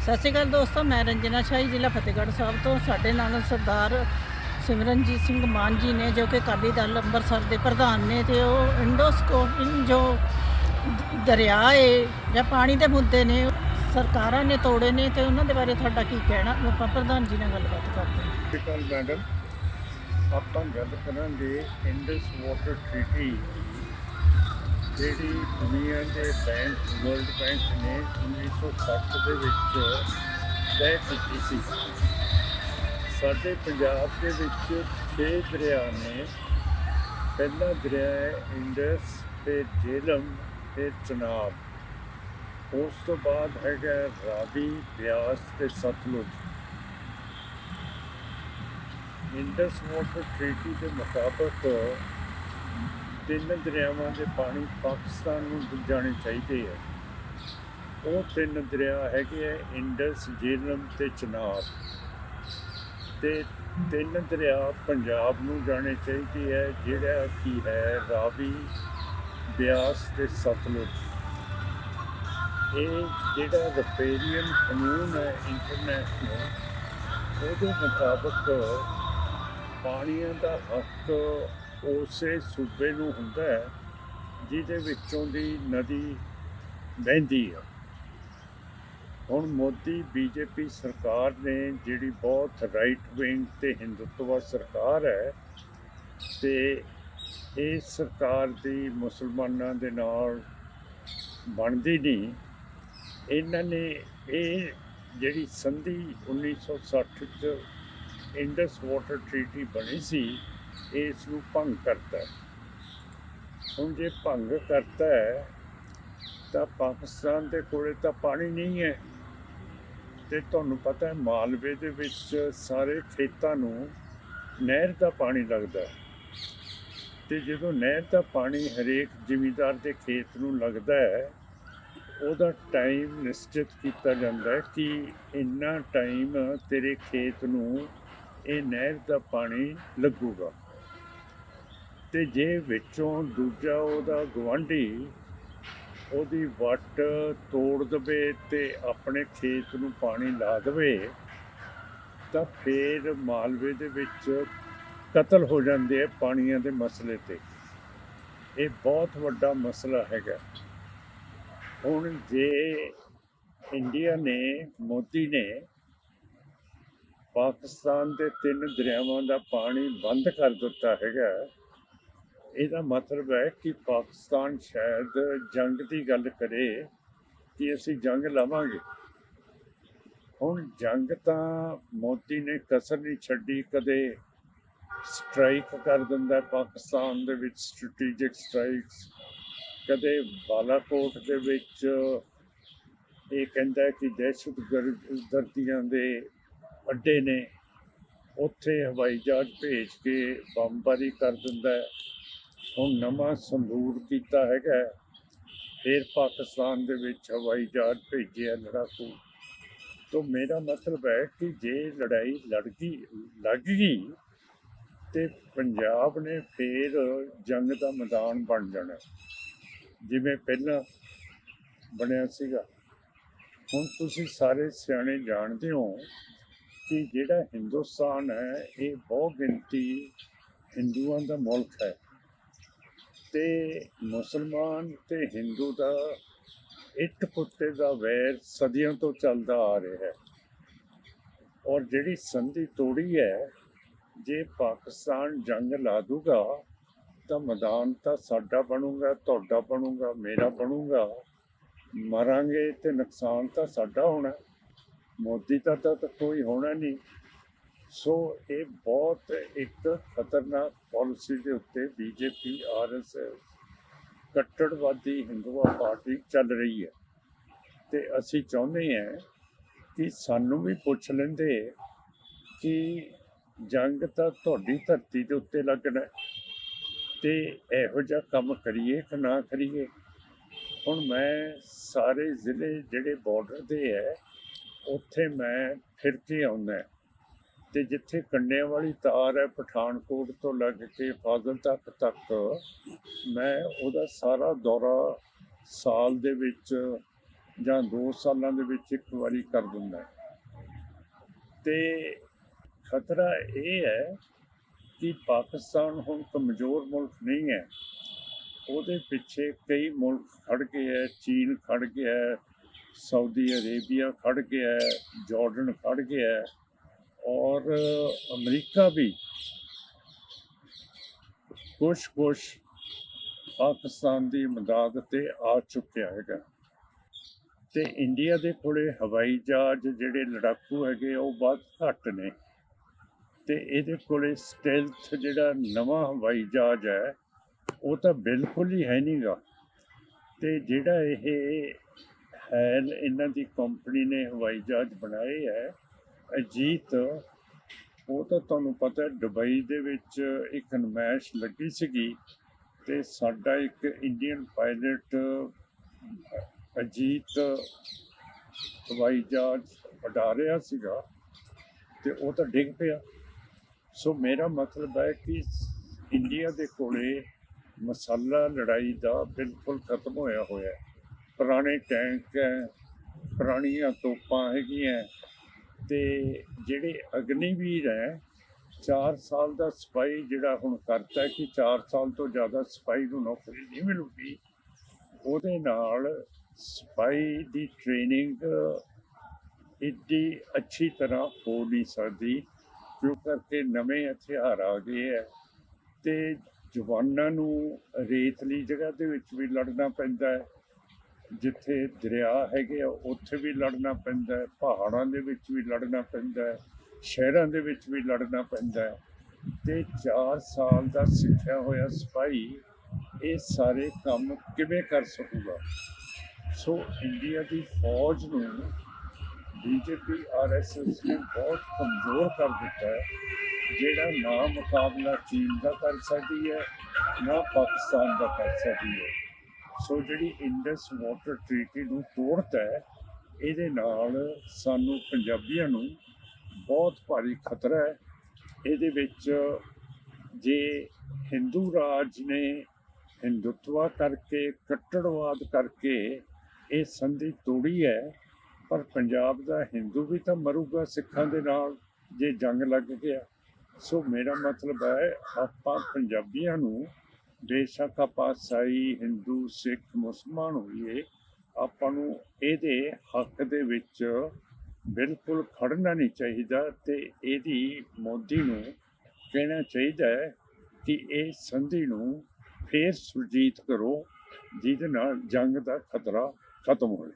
ਸਤਿ ਸ਼੍ਰੀ ਅਕਾਲ ਦੋਸਤੋ, ਮੈਂ ਰੰਜਨਾ ਸ਼ਾਹੀ, ਜ਼ਿਲ੍ਹਾ ਫਤਿਹਗੜ੍ਹ ਸਾਹਿਬ ਤੋਂ। ਸਾਡੇ ਨਾਲ ਸਰਦਾਰ ਸਿਮਰਨਜੀਤ ਸਿੰਘ ਮਾਨ ਜੀ ਨੇ, ਜੋ ਕਿ ਅਕਾਲੀ ਦਲ ਅੰਮ੍ਰਿਤਸਰ ਦੇ ਪ੍ਰਧਾਨ ਨੇ, ਤੇ ਉਹ ਇੰਡੋਸਕੋ, ਇਨ ਜੋ ਦਰਿਆ ਏ, ਜਾਂ ਪਾਣੀ ਦੇ ਮੁੱਦੇ ਨੇ, ਸਰਕਾਰਾਂ ਨੇ ਤੋੜੇ ਨੇ, ਤੇ ਉਹਨਾਂ ਦੇ ਬਾਰੇ ਤੁਹਾਡਾ ਕੀ ਕਹਿਣਾ? ਆਪਾਂ ਪ੍ਰਧਾਨ ਜੀ ਨਾਲ ਗੱਲਬਾਤ ਕਰਦੇ ਹਾਂ। ਮੈਡਮ। ਆਪਾਂ ਗੱਲ ਕਰਾਂਗੇ ਇੰਡਸ ਵਾਟਰ ਟ੍ਰੀਟੀ ਜਿਹੜੀ ਦੁਨੀਆ ਦੇ ਬੈਂਕ ਵਰਲਡ ਬੈਂਕ ਨੇ 1960 ਦੇ ਵਿੱਚ ਤੈਅ ਕੀਤੀ ਸੀ। ਸਾਡੇ ਪੰਜਾਬ ਦੇ ਵਿੱਚ 6 ਦਰਿਆ ਨੇ। ਪਹਿਲਾ ਦਰਿਆ ਹੈ ਇੰਡਸ ਤੇ ਜੇਲਮ ਤੇ ਚਨਾਬ। ਉਸ ਤੋਂ ਬਾਅਦ ਹੈਗਾ ਰਾਵੀ, ਬਿਆਸ ਤੇ ਸਤਲੁਜ। ਇੰਡਸ ਵਾਟਰ ਟ੍ਰੀਟੀ ਦੇ ਮੁਤਾਬਕ ਤਿੰਨ ਦਰਿਆਵਾਂ ਦੇ ਪਾਣੀ ਪਾਕਿਸਤਾਨ ਨੂੰ ਜਾਣੇ ਚਾਹੀਦੇ ਆ। ਉਹ ਤਿੰਨ ਦਰਿਆ ਹੈਗੇ ਆ ਇੰਡਸ ਜੇਲਮ ਤੇ ਚਨਾਬ। ਤੇ ਤਿੰਨ ਦਰਿਆ ਪੰਜਾਬ ਨੂੰ ਜਾਣੇ ਚਾਹੀਦੇ ਹੈ ਜਿਹੜਾ ਕੀ ਹੈ ਰਾਵੀ, ਬਿਆਸ ਤੇ ਸਤਲੁਜ। ਇਹ ਜਿਹੜਾ ਰਪੇਰੀਅਨ ਕਾਨੂੰਨ ਹੈ ਇੰਟਰਨੈਸ਼ਨਲ ਉਹਦੇ ਮੁਤਾਬਕ ਪਾਣੀਆਂ ਦਾ ਹੱਕ ਉਸੇ ਸੂਬੇ ਨੂੰ ਹੁੰਦਾ ਹੈ ਜਿਹਦੇ ਵਿੱਚੋਂ ਦੀ ਨਦੀ ਵਹਿੰਦੀ ਆ। ਹੁਣ ਮੋਦੀ ਬੀਜੇਪੀ ਸਰਕਾਰ ਨੇ ਜਿਹੜੀ ਬਹੁਤ ਰਾਈਟ ਵਿੰਗ ਤੇ ਹਿੰਦੂਤਵਾ ਸਰਕਾਰ ਹੈ ਤੇ ਇਹ ਸਰਕਾਰ ਦੀ ਮੁਸਲਮਾਨਾਂ ਦੇ ਨਾਲ ਬਣਦੀ ਨਹੀਂ, ਇਹਨਾਂ ਨੇ ਇਹ ਜਿਹੜੀ ਸੰਧੀ 1960 ਚ ਇੰਡਸ ਵਾਟਰ ਟ੍ਰੀਟੀ ਬਣੀ ਸੀ ਇਸ ਨੂੰ ਭੰਗ ਕਰਤਾ ਹੈ। ਹੁਣ ਜੇ ਭੰਗ ਕਰਤਾ ਹੈ, ਤਾਂ ਪਾਕਿਸਤਾਨ ਦੇ ਕੋਲੇ ਤਾਂ ਪਾਣੀ ਨਹੀਂ ਹੈ। ਤੇ ਤੁਹਾਨੂੰ ਪਤਾ ਹੈ, ਮਾਲਵੇ ਦੇ ਵਿੱਚ ਸਾਰੇ ਖੇਤਾਂ ਨੂੰ ਨਹਿਰ ਦਾ ਪਾਣੀ ਲੱਗਦਾ ਹੈ। ਤੇ ਜਦੋਂ ਨਹਿਰ ਦਾ ਪਾਣੀ ਹਰੇਕ ਜ਼ਿਮੀਂਦਾਰ ਦੇ ਖੇਤ ਨੂੰ ਲੱਗਦਾ ਹੈ, ਉਹਦਾ ਟਾਈਮ ਨਿਸ਼ਚਿਤ ਕੀਤਾ ਜਾਂਦਾ ਹੈ ਕਿ ਇੰਨਾ ਟਾਈਮ ਤੇਰੇ ਖੇਤ ਨੂੰ ਇਹ ਨਹਿਰ ਦਾ ਪਾਣੀ ਲੱਗੂਗਾ। ਤੇ ਜੇ ਵਿੱਚੋਂ ਦੂਜਾ ਉਹਦਾ ਗਵਾਂਢੀ ਉਹਦੀ ਵੱਟ ਤੋੜ ਦਵੇ ਤੇ ਆਪਣੇ ਖੇਤ ਨੂੰ ਪਾਣੀ ਲਾ ਦਵੇ, ਤਾਂ ਫੇਰ ਮਾਲਵੇ ਦੇ ਵਿੱਚ ਕਤਲ ਹੋ ਜਾਂਦੇ ਆ ਪਾਣੀਆਂ ਦੇ ਮਸਲੇ ਤੇ। ਇਹ ਬਹੁਤ ਵੱਡਾ ਮਸਲਾ ਹੈਗਾ। ਹੁਣ ਜੇ ਇੰਡੀਆ ਨੇ, ਮੋਦੀ ਨੇ ਪਾਕਿਸਤਾਨ ਦੇ ਤਿੰਨ ਦਰਿਆਵਾਂ ਦਾ ਪਾਣੀ ਬੰਦ ਕਰ ਦਿੱਤਾ ਹੈਗਾ ਇਹਦਾ ਮਤਲਬ ਹੈ ਕਿ ਪਾਕਿਸਤਾਨ ਸ਼ਾਇਦ ਜੰਗ ਦੀ ਗੱਲ ਕਰੇ ਕਿ ਅਸੀਂ ਜੰਗ ਲਾਵਾਂਗੇ। ਹੁਣ ਜੰਗ ਤਾਂ ਮੋਦੀ ਨੇ ਕਸਰ ਨਹੀਂ ਛੱਡੀ, ਕਦੇ ਸਟ੍ਰਾਈਕ ਕਰ ਦਿੰਦਾ ਪਾਕਿਸਤਾਨ ਦੇ ਵਿੱਚ ਸਟ੍ਰੈਟੇਜਿਕ ਸਟ੍ਰਾਈਕਸ ਕਦੇ ਬਾਲਾਕੋਟ ਦੇ ਵਿੱਚ ਇਹ ਕਹਿੰਦਾ ਕਿ ਕਿ ਦਹਿਸ਼ਤਗਰਦੀਆਂ ਦੇ ਅੱਡੇ ਨੇ ਉੱਥੇ ਹਵਾਈ ਜਹਾਜ਼ ਭੇਜ ਕੇ ਬੰਬਾਰੀ ਕਰ ਦਿੰਦਾ ਹੁਣ ਨਵਾਂ ਸੰਦੂਰ ਕੀਤਾ ਹੈਗਾ ਫਿਰ ਪਾਕਿਸਤਾਨ ਦੇ ਵਿੱਚ ਹਵਾਈ ਜਹਾਜ਼ ਭੇਜਿਆ ਲੜਾਕੂ ਤੋਂ। ਮੇਰਾ ਮਤਲਬ ਹੈ ਕਿ ਜੇ ਲੜਾਈ ਲੜ ਗਈ ਲੱਗ ਗਈ ਤੇ ਪੰਜਾਬ ਨੇ ਫਿਰ ਜੰਗ ਦਾ ਮੈਦਾਨ ਬਣ ਜਾਣਾ। ਜਿਵੇਂ ਪਹਿਲਾਂ ਬਣਿਆ ਸੀਗਾ। ਹੁਣ ਤੁਸੀਂ ਸਾਰੇ ਸਿਆਣੇ ਜਾਣਦੇ ਹੋ ਕਿ ਜਿਹੜਾ ਹਿੰਦੁਸਤਾਨ ਹੈ, ਇਹ ਬਹੁਤ ਗਿਣਤੀ ਹਿੰਦੂਆਂ ਦਾ ਮੁਲਕ ਹੈ। ਤੇ ਮੁਸਲਮਾਨ ਤੇ ਹਿੰਦੂ ਦਾ, ਇੱਟ ਪੁੱਤੇ ਦਾ ਵੈਰ ਸਦੀਆਂ ਤੋਂ ਚੱਲਦਾ ਆ ਰਿਹਾ ਹੈ। ਔਰ ਜਿਹੜੀ ਸੰਧੀ ਤੋੜੀ ਹੈ, ਜੇ ਪਾਕਿਸਤਾਨ ਜੰਗ ਲਾ ਦੂਗਾ, ਤਾਂ ਮੈਦਾਨ ਤਾਂ ਸਾਡਾ ਬਣੂਗਾ, ਤੁਹਾਡਾ ਬਣੂਗਾ, ਮੇਰਾ ਬਣੂਗਾ। ਮਰਾਂਗੇ ਤੇ ਨੁਕਸਾਨ ਤਾਂ ਸਾਡਾ ਹੋਣਾ। ਮੋਦੀ ਦਾ ਤਾਂ ਤਾਂ ਕੋਈ ਹੋਣਾ ਨਹੀਂ। ਸੋ ਇਹ ਬਹੁਤ ਇੱਕ ਖਤਰਨਾਕ ਪਾਲਿਸੀ ਦੇ ਉੱਤੇ ਬੀਜੇਪੀ ਆਰਐਸਐਸ ਕੱਟੜਵਾਦੀ ਹਿੰਦੂਆ ਪਾਰਟੀ ਚੱਲ ਰਹੀ ਹੈ। ਤੇ ਅਸੀਂ ਚਾਹੁੰਦੇ ਹਾਂ ਕਿ ਸਾਨੂੰ ਵੀ ਪੁੱਛ ਲੈਂਦੇ ਕਿ ਜੰਗ ਤਾਂ ਤੁਹਾਡੀ ਧਰਤੀ ਦੇ ਉੱਤੇ ਲੱਗਣਾ ਹੈ ਤੇ ਇਹੋ ਜਿਹਾ ਕੰਮ ਕਰੀਏ ਕਿ ਨਾ ਕਰੀਏ? ਹੁਣ ਮੈਂ ਸਾਰੇ ਜ਼ਿਲ੍ਹੇ ਜਿਹੜੇ ਬਾਰਡਰ ਦੇ ਹੈ, ਉੱਥੇ ਮੈਂ ਫਿਰ ਕੇ ਆਉਂਦਾ ਤੇ ਜਿੱਥੇ ਕੰਡਿਆਂ ਵਾਲੀ ਤਾਰ ਹੈ ਪਠਾਨਕੋਟ ਤੋਂ ਲੱਗ ਕੇ ਫਾਜ਼ਲ ਤੱਕ ਤੱਕ, ਮੈਂ ਉਹਦਾ ਸਾਰਾ ਦੌਰਾ ਸਾਲ ਦੇ ਵਿੱਚ ਜਾਂ 2 ਸਾਲਾਂ ਦੇ ਵਿੱਚ ਇੱਕ ਵਾਰੀ ਕਰ ਦਿੰਦਾ ਹੈ। ਤੇ ਖਤਰਾ ਇਹ ਹੈ ਕਿ ਪਾਕਿਸਤਾਨ ਹੁਣ ਕਮਜ਼ੋਰ ਮੁਲਕ ਨਹੀਂ ਹੈ ਉਹਦੇ ਪਿੱਛੇ ਕਈ ਮੁਲਕ ਖੜ ਗਏ ਹੈ, ਚੀਨ ਖੜ ਗਿਆ ਹੈ, ਸਾਊਦੀ ਅਰੇਬੀਆ ਖੜ ਗਿਆ ਹੈ, ਜਾਰਡਨ ਖੜ ਗਿਆ ਹੈ ਔਰ ਅਮਰੀਕਾ ਵੀ ਕੁਛ ਕੁਛ ਪਾਕਿਸਤਾਨ ਦੀ ਮਦਦ ਤੇ ਆ ਚੁੱਕਿਆ ਹੈਗਾ। ਤੇ ਇੰਡੀਆ ਦੇ ਕੋਲੇ ਹਵਾਈ ਜਹਾਜ਼ ਜਿਹੜੇ ਲੜਾਕੂ ਹੈਗੇ ਉਹ ਬਹੁਤ ਘੱਟ ਨੇ। ਤੇ ਇਹਦੇ ਕੋਲੇ ਸਟੈਲਥ ਜਿਹੜਾ ਨਵਾਂ ਹਵਾਈ ਜਹਾਜ਼ ਹੈ, ਉਹ ਤਾਂ ਬਿਲਕੁਲ ਹੀ ਹੈ ਨਹੀਂਗਾ। ਤੇ ਜਿਹੜਾ ਇਹ ਹੈ ਇਹਨਾਂ ਦੀ ਕੰਪਨੀ ਨੇ ਹਵਾਈ ਜਹਾਜ਼ ਬਣਾਏ ਹੈ ਅਜੀਤ, ਉਹ ਤਾਂ ਤੁਹਾਨੂੰ ਪਤਾ ਹੈ ਦੁਬਈ ਦੇ ਵਿੱਚ ਇੱਕ ਨਮਾਇਸ਼ ਲੱਗੀ ਸੀਗੀ ਤੇ ਸਾਡਾ ਇੱਕ ਇੰਡੀਅਨ ਪਾਇਲਟ ਅਜੀਤ ਹਵਾਈ ਜਹਾਜ਼ ਉਡਾ ਰਿਹਾ ਸੀਗਾ ਤੇ ਉਹ ਤਾਂ ਡਿੱਗ ਪਿਆ। ਸੋ ਮੇਰਾ ਮਤਲਬ ਹੈ ਕਿ ਇੰਡੀਆ ਦੇ ਕੋਲੇ ਮਸਾਲਾ ਲੜਾਈ ਦਾ ਬਿਲਕੁਲ ਖਤਮ ਹੋਇਆ ਹੋਇਆ ਪੁਰਾਣੇ ਟੈਂਕ ਹੈ, ਪੁਰਾਣੀਆਂ ਤੋਪਾਂ ਹੈਗੀਆਂ ਤੇ ਜਿਹੜੇ ਅਗਨੀਵੀਰ ਹੈ 4 ਸਾਲ ਦਾ ਸਿਪਾਹੀ ਜਿਹੜਾ ਹੁਣ ਕਰਤਾ ਕਿ 4 ਸਾਲ ਤੋਂ ਜ਼ਿਆਦਾ ਸਿਪਾਹੀ ਨੂੰ ਨੌਕਰੀ ਨਹੀਂ ਮਿਲੂਗੀ, ਉਹਦੇ ਨਾਲ ਸਿਪਾਹੀ ਦੀ ਟ੍ਰੇਨਿੰਗ ਇੱਡੀ ਅੱਛੀ ਤਰ੍ਹਾਂ ਹੋ ਨਹੀਂ ਸਕਦੀ ਕਿਉਂ ਕਰਕੇ ਨਵੇਂ ਹਥਿਆਰ ਆ ਗਏ ਹੈ ਤੇ ਜਵਾਨਾਂ ਨੂੰ ਰੇਤਲੀ ਜਗ੍ਹਾ ਦੇ ਵਿੱਚ ਵੀ ਲੜਨਾ ਪੈਂਦਾ ਹੈ। ਜਿੱਥੇ ਦਰਿਆ ਹੈਗੇ ਆ, ਉੱਥੇ ਵੀ ਲੜਨਾ ਪੈਂਦਾ ਹੈ, ਪਹਾੜਾਂ ਦੇ ਵਿੱਚ ਵੀ ਲੜਨਾ ਪੈਂਦਾ ਹੈ, ਸ਼ਹਿਰਾਂ ਦੇ ਵਿੱਚ ਵੀ ਲੜਨਾ ਪੈਂਦਾ ਹੈ। ਤੇ 4 ਸਾਲ ਦਾ ਸਿੱਖਿਆ ਹੋਇਆ ਸਿਪਾਹੀ ਇਹ ਸਾਰੇ ਕੰਮ ਕਿਵੇਂ ਕਰ ਸਕੂਗਾ? ਸੋ ਇੰਡੀਆ ਦੀ ਫੌਜ ਨੂੰ ਬੀਜੇਪੀ, ਆਰਐਸਐਸ ਨੇ ਬਹੁਤ ਕਮਜ਼ੋਰ ਕਰ ਦਿੱਤਾ ਹੈ। ਜਿਹੜਾ ਨਾ ਮੁਕਾਬਲਾ ਚੀਨ ਦਾ ਕਰ ਸਕਦੀ ਹੈ, ਨਾ ਪਾਕਿਸਤਾਨ ਦਾ ਕਰ ਸਕਦੀ ਹੈ। ਸੋ ਜਿਹੜੀ ਇੰਡਸ ਵਾਟਰ ਟ੍ਰੀਟੀ ਨੂੰ ਤੋੜਤਾ ਹੈ, ਇਹਦੇ ਨਾਲ ਸਾਨੂੰ ਪੰਜਾਬੀਆਂ ਨੂੰ ਬਹੁਤ ਭਾਰੀ ਖਤਰਾ ਹੈ। ਇਹਦੇ ਵਿੱਚ ਜੇ ਹਿੰਦੂ ਰਾਜ ਨੇ ਹਿੰਦੁੱਤਵਾ ਕਰਕੇ, ਕੱਟੜਵਾਦ ਕਰਕੇ ਇਹ ਸੰਧੀ ਤੋੜੀ ਹੈ, ਪਰ ਪੰਜਾਬ ਦਾ ਹਿੰਦੂ ਵੀ ਤਾਂ ਮਰੂਗਾ ਸਿੱਖਾਂ ਦੇ ਨਾਲ, ਜੇ ਜੰਗ ਲੱਗ ਗਿਆ। ਸੋ ਮੇਰਾ ਮਤਲਬ ਹੈ, ਆਪਾਂ ਪੰਜਾਬੀਆਂ ਨੂੰ ਬੇਸ਼ੱਕ ਆਪਾਂ ਸਾਈ ਹਿੰਦੂ ਸਿੱਖ ਮੁਸਲਮਾਨ ਹੋਈਏ, ਆਪਾਂ ਨੂੰ ਇਹਦੇ ਹੱਕ ਦੇ ਵਿੱਚ ਬਿਲਕੁਲ ਖੜਨਾ ਨਹੀਂ ਚਾਹੀਦਾ ਤੇ ਇਹਦੀ ਮੋਦੀ ਨੂੰ ਕਹਿਣਾ ਚਾਹੀਦਾ ਹੈ ਕਿ ਇਹ ਸੰਧੀ ਨੂੰ ਫੇਰ ਸੁਰਜੀਤ ਕਰੋ, ਜਿਹਦੇ ਨਾਲ ਜੰਗ ਦਾ ਖਤਰਾ ਖਤਮ ਹੋਵੇ